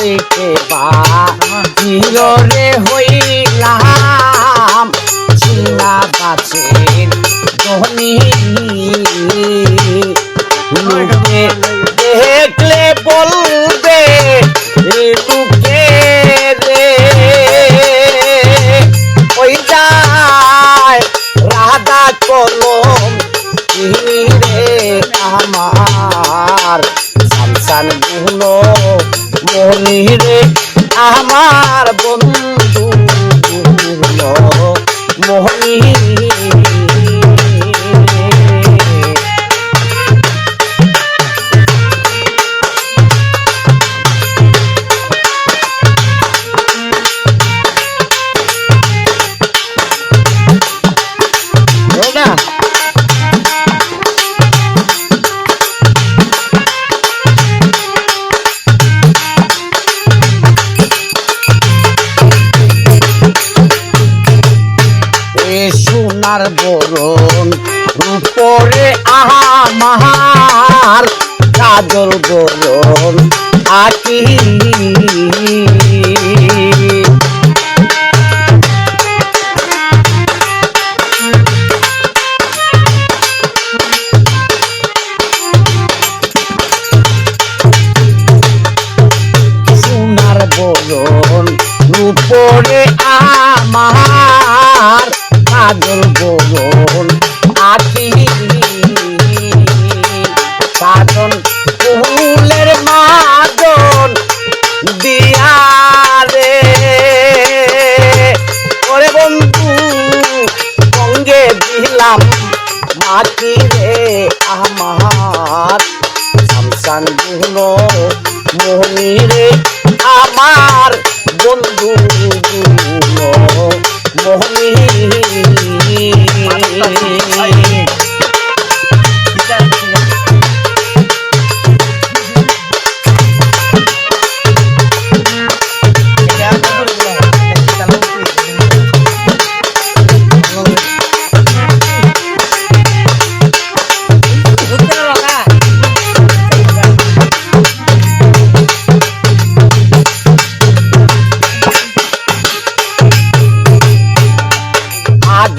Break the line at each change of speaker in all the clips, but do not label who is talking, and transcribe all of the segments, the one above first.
হইতে বা চিররে হইলাম। চিনা গাছের ধনী। দেখলে বলবে লোকে রে। ওই যায় রাধা কলম রে আমার? সামসানগুলো মনি রে আমার বন্ধু সোনার বরণ উপরে আহামার কাজল বরণ আকি। উপরে আমার কাজল মাটি রে আমার শামসান গুণ রে আমার বন্ধু মোহনী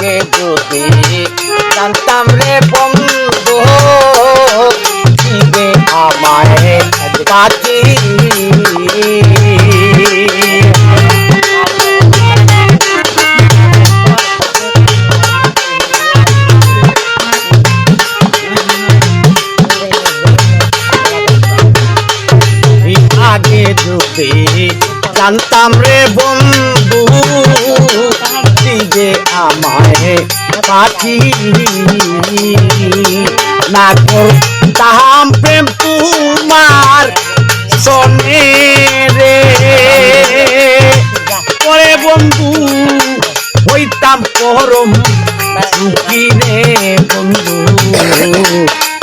আগে যদি জানতাম রে বন্ধু দিবে আমায় পাখি আগে যদি জানতাম রে বন্ধু দিবে আমায় পাখি না করতাম প্রেম তোমার সনে রে। পরে বন্ধু, হইতাম পরম সুখী রে বন্ধু।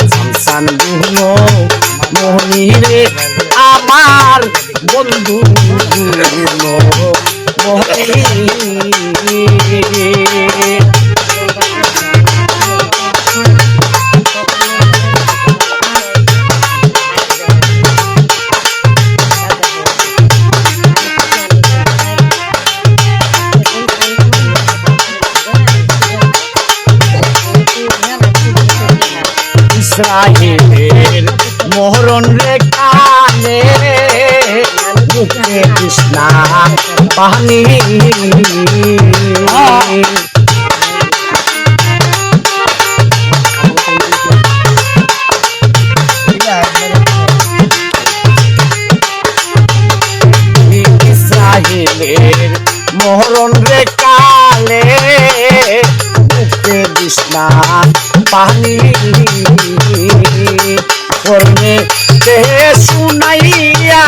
সংসান মোহনী রে, আমার বন্ধু। মোহনী ইসরায়েলের মোহরণ রে বুকে কৃষ্ণা পানি ইসরায়েলের মোহরণ রে কালে কৃষ্ণা পানি করবে শুনাইয়া